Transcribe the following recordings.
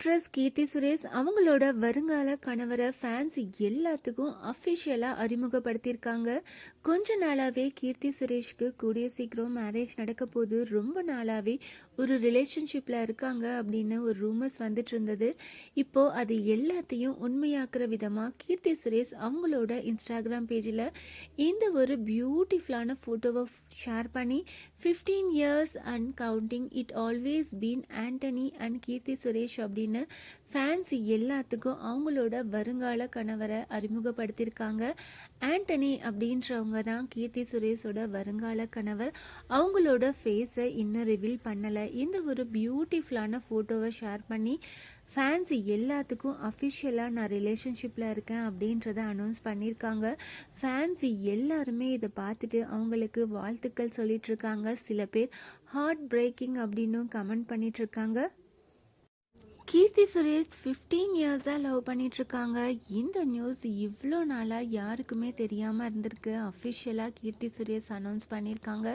Actress Keerthy Suresh அவங்களோட வருங்கால கணவரை ஃபேன்ஸ் எல்லாத்துக்கும் அஃபிஷியலாக அறிமுகப்படுத்தியிருக்காங்க. கொஞ்ச நாளாகவே கீர்த்தி சுரேஷ்க்கு கூடிய சீக்கிரம் மேரேஜ் நடக்க போது ரொம்ப நாளாகவே ஒரு ரிலேஷன்ஷிப்பில் இருக்காங்க அப்படின்னு ஒரு ரூமர்ஸ் வந்துட்டு இருந்தது. இப்போ அது எல்லாத்தையும் உண்மையாக்குற விதமாக கீர்த்தி சுரேஷ் அவங்களோட இன்ஸ்டாகிராம் பேஜில் இந்த ஒரு பியூட்டிஃபுல்லான ஃபோட்டோவை ஷேர் பண்ணி fifteen years and counting it always been Antony and Keerthy Suresh அப்படின்னு ஃபேன்ஸ் எல்லாத்துக்கும் அவங்களோட வருங்கால கணவரை அறிமுகப்படுத்தியிருக்காங்க. ஆண்டனி அப்படின்றவங்க தான் கீர்த்தி சுரேஷோட வருங்கால கணவர். அவங்களோட ஃபேஸை இன்னும் ரிவீல் பண்ணலை. இந்த ஒரு பியூட்டிஃபுல்லான ஃபோட்டோவை ஷேர் பண்ணி ஃபேன்ஸ் எல்லாத்துக்கும் அஃபிஷியலாக நான் ரிலேஷன்ஷிப்பில் இருக்கேன் அப்படின்றத அனௌன்ஸ் பண்ணியிருக்காங்க. ஃபேன்ஸ் எல்லாருமே இதை பார்த்துட்டு அவங்களுக்கு வாழ்த்துக்கள் சொல்லிட்டு இருக்காங்க. சில பேர் ஹார்ட் பிரேக்கிங் அப்படின்னும் கமெண்ட் பண்ணிட்டு இருக்காங்க. கீர்த்தி சுரேஷ் ஃபிஃப்டீன் இயர்ஸாக லவ் பண்ணிகிட்ருக்காங்க இந்த நியூஸ் இவ்வளோ நாளாக யாருக்குமே தெரியாமல் இருந்திருக்கு. அஃபிஷியலாக கீர்த்தி சுரேஷ் அனௌன்ஸ் பண்ணியிருக்காங்க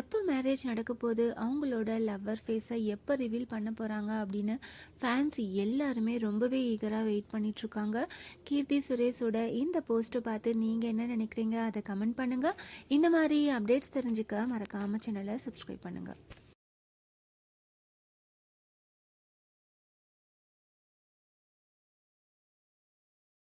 எப்போ மேரேஜ் நடக்க போகுது? அவங்களோட லவ்வர் ஃபேஸை எப்போ ரிவீல் பண்ண போகிறாங்க அப்படின்னு ஃபேன்ஸ் எல்லாருமே ரொம்பவே ஈகராக வெயிட் பண்ணிகிட்ருக்காங்க கீர்த்தி சுரேஷோட இந்த போஸ்ட்டை பார்த்து நீங்கள் என்ன நினைக்கிறீங்க? அதை கமெண்ட் பண்ணுங்கள் இந்த மாதிரி அப்டேட்ஸ் தெரிஞ்சுக்க மறக்காமல் சேனலை சப்ஸ்கிரைப் பண்ணுங்கள்